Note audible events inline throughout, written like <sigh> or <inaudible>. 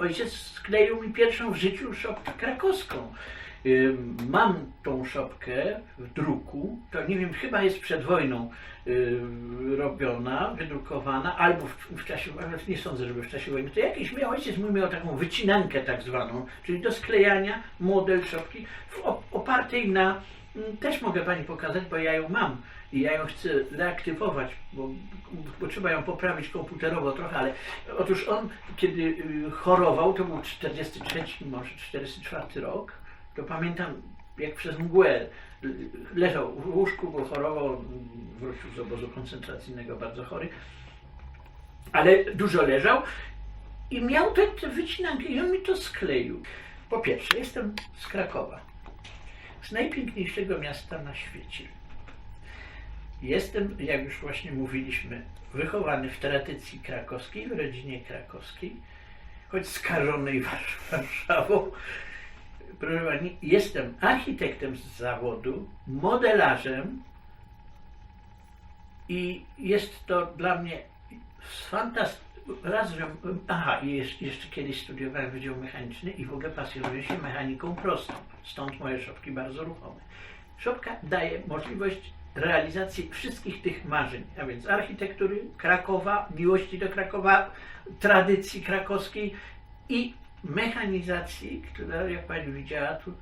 Ojciec skleił mi pierwszą w życiu szopkę krakowską. Ym, Mam tą szopkę w druku, to nie wiem, chyba jest przed wojną yy, robiona, wydrukowana, albo w, w czasie, nie sądzę, żeby w czasie wojny. To jakiś miał, ojciec mój miał taką wycinankę tak zwaną, czyli do sklejania model szopki opartej na, mm, też mogę Pani pokazać, bo ja ją mam i ja ją chcę reaktywować, bo, bo trzeba ją poprawić komputerowo trochę, ale otóż on, kiedy y, chorował, to był 43, może 44 rok, to pamiętam, jak przez mgłę y, leżał w łóżku, bo chorował, wrócił z obozu koncentracyjnego, bardzo chory, ale dużo leżał i miał te, te wycinanki i on mi to skleił. Po pierwsze, jestem z Krakowa, z najpiękniejszego miasta na świecie. Jestem, jak już właśnie mówiliśmy, wychowany w tradycji krakowskiej, w rodzinie krakowskiej, choć skażonej Warsz- Warszawą. Proszę Pani, jestem architektem z zawodu, modelarzem i jest to dla mnie fantastyczne. Raz, że, aha, jeszcze kiedyś studiowałem Wydział Mechaniczny i w ogóle pasjonuję się mechaniką prostą. Stąd moje szopki bardzo ruchome. Szopka daje możliwość realizacji wszystkich tych marzeń, a więc architektury Krakowa, miłości do Krakowa, tradycji krakowskiej i mechanizacji, która jak Pani widziała, tu,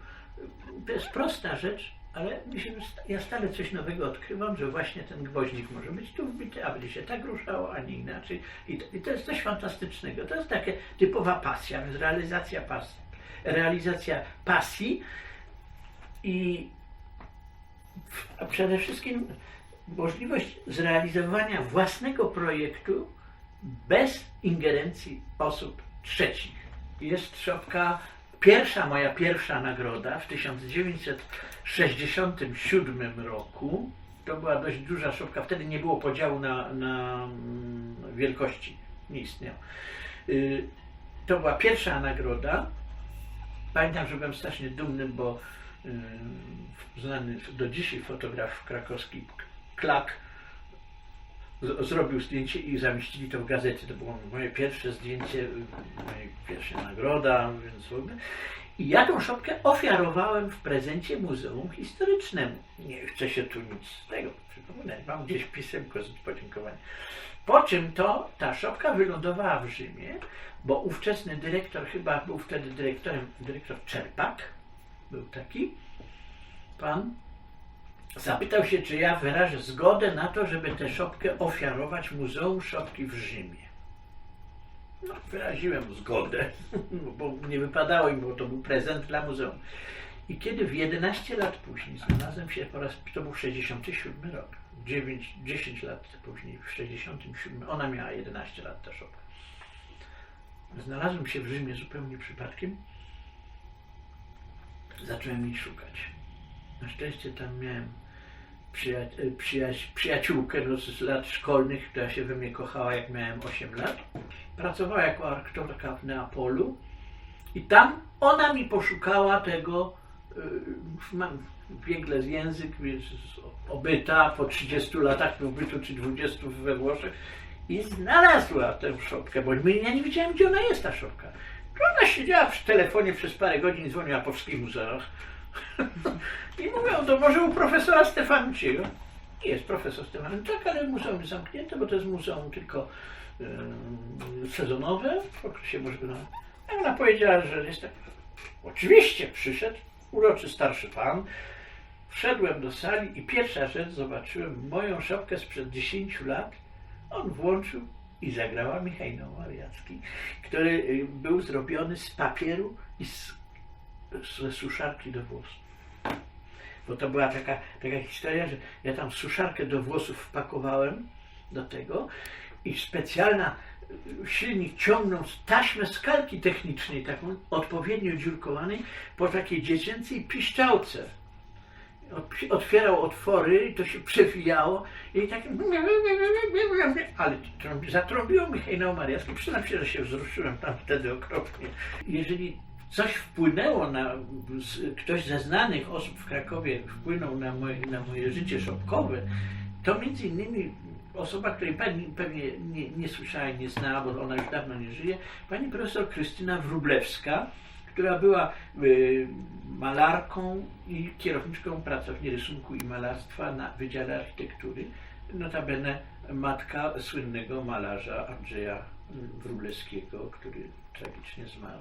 to jest prosta rzecz, ale się, ja stale coś nowego odkrywam, że właśnie ten gwoździk może być tu wbity, a będzie się tak ruszało, a nie inaczej. I to, I to jest coś fantastycznego. To jest takie typowa pasja, więc realizacja pasji. Realizacja pasji i a przede wszystkim możliwość zrealizowania własnego projektu bez ingerencji osób trzecich. Jest szopka, pierwsza moja pierwsza nagroda w 1967 roku. To była dość duża szopka, wtedy nie było podziału na, na mm, wielkości, nie istniał. Y, To była pierwsza nagroda. Pamiętam, że byłem strasznie dumny, bo znany do dzisiaj fotograf krakowski Klak z- zrobił zdjęcie i zamieścili to w gazecie. To było moje pierwsze zdjęcie, y, moja pierwsza nagroda, więc w ogóle. I ja tą szopkę ofiarowałem w prezencie Muzeum Historycznemu. Nie chcę się tu nic z tego przypominać. Mam gdzieś pisemko z podziękowaniem. Po czym to ta szopka wylądowała w Rzymie, bo ówczesny dyrektor, chyba był wtedy dyrektorem, dyrektor Czerpak, był taki pan, zapytał się, czy ja wyrażę zgodę na to, żeby tę szopkę ofiarować Muzeum Szopki w Rzymie. No, wyraziłem zgodę, <laughs> bo nie wypadało im, bo to był prezent dla muzeum. I kiedy w 11 lat później znalazłem się po raz, to był 67 rok, 9, 10 lat później, w 67, ona miała 11 lat ta szopka. Znalazłem się w Rzymie zupełnie przypadkiem. Zacząłem jej szukać. Na szczęście tam miałem przyja przyjaź przyjaciółkę no, z lat szkolnych, która się we mnie kochała, jak miałem 8 lat. Pracowała jako aktorka w Neapolu i tam ona mi poszukała tego, y, mam z język, obyta po 30 latach pobytu, czy 20 we Włoszech i znalazła tę szopkę, bo ja nie wiedziałem, gdzie ona jest, ta szopka. Ona siedziała w telefonie przez parę godzin, dzwoniła po wszystkich muzeach. <laughs> I mówią, to może u profesora Stefanciego. Jest profesor Stefan, tak, ale muzeum jest zamknięte, bo to jest muzeum tylko yy, sezonowe, w okresie możliwym. A ona powiedziała, że jest tak. Oczywiście przyszedł uroczy starszy pan. Wszedłem do sali i pierwsza rzecz zobaczyłem moją szopkę sprzed 10 lat. On włączył i zagrała Michał Mariacki, który y, był zrobiony z papieru i z, ze suszarki do włosów. Bo to była taka, taka historia, że ja tam suszarkę do włosów wpakowałem do tego i specjalna y, silnik ciągnął taśmę skalki technicznej, taką odpowiednio dziurkowanej, po takiej dziecięcej piszczałce. Ot- Otwierał otwory i to się przewijało i tak ale trąbi- zatrąbiło Michał Mariacki. Przyznam się, że się wzruszyłem tam wtedy okropnie. Jeżeli coś wpłynęło na, ktoś ze znanych osób w Krakowie wpłynął na moje, na moje życie szopkowe, to między innymi osoba, której pani pewnie nie, nie słyszała i nie znała, bo ona już dawno nie żyje, pani profesor Krystyna Wróblewska, która była y, malarką i kierowniczką pracowni rysunku i malarstwa na Wydziale Architektury. Notabene matka słynnego malarza Andrzeja Wróblewskiego, który tragicznie zmarł.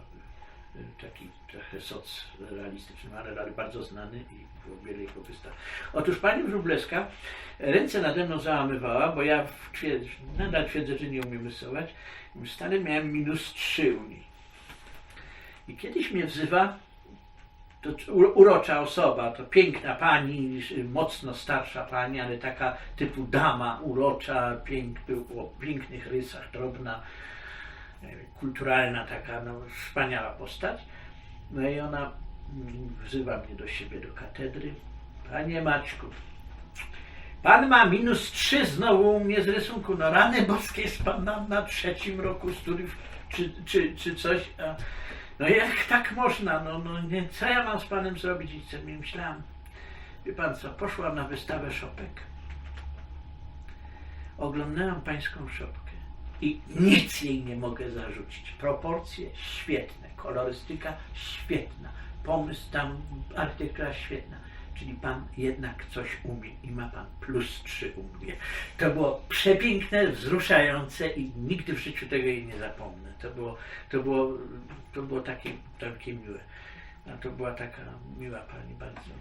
Y, Taki trochę socrealistyczny malarz, ale bardzo znany i było wiele jego wystaw. Otóż pani Wróblewska ręce nade mną załamywała, bo ja w nadal twierdzę, że nie umiem rysować. Stale miałem minus trzy u niej. I kiedyś mnie wzywa to urocza osoba, to piękna pani, mocno starsza pani, ale taka typu dama urocza, pięk, o pięknych rysach, drobna, e, kulturalna taka, no, wspaniała postać. No i ona mm, wzywa mnie do siebie do katedry. Panie Maćku, pan ma minus trzy znowu u mnie z rysunku. No rany boskie jest pan na, na trzecim roku studiów czy, czy, czy coś. A, no jak tak można? No, no nie, co ja mam z panem zrobić? I co mi myślałam. Wie pan co, poszłam na wystawę szopek. Oglądałam pańską szopkę i nic jej nie mogę zarzucić. Proporcje świetne, kolorystyka świetna, pomysł tam, architektura świetna. Czyli pan jednak coś umie i ma pan plus trzy u mnie. To było przepiękne, wzruszające i nigdy w życiu tego jej nie zapomnę. To było, to było, to było takie, takie miłe. A to była taka miła pani bardzo.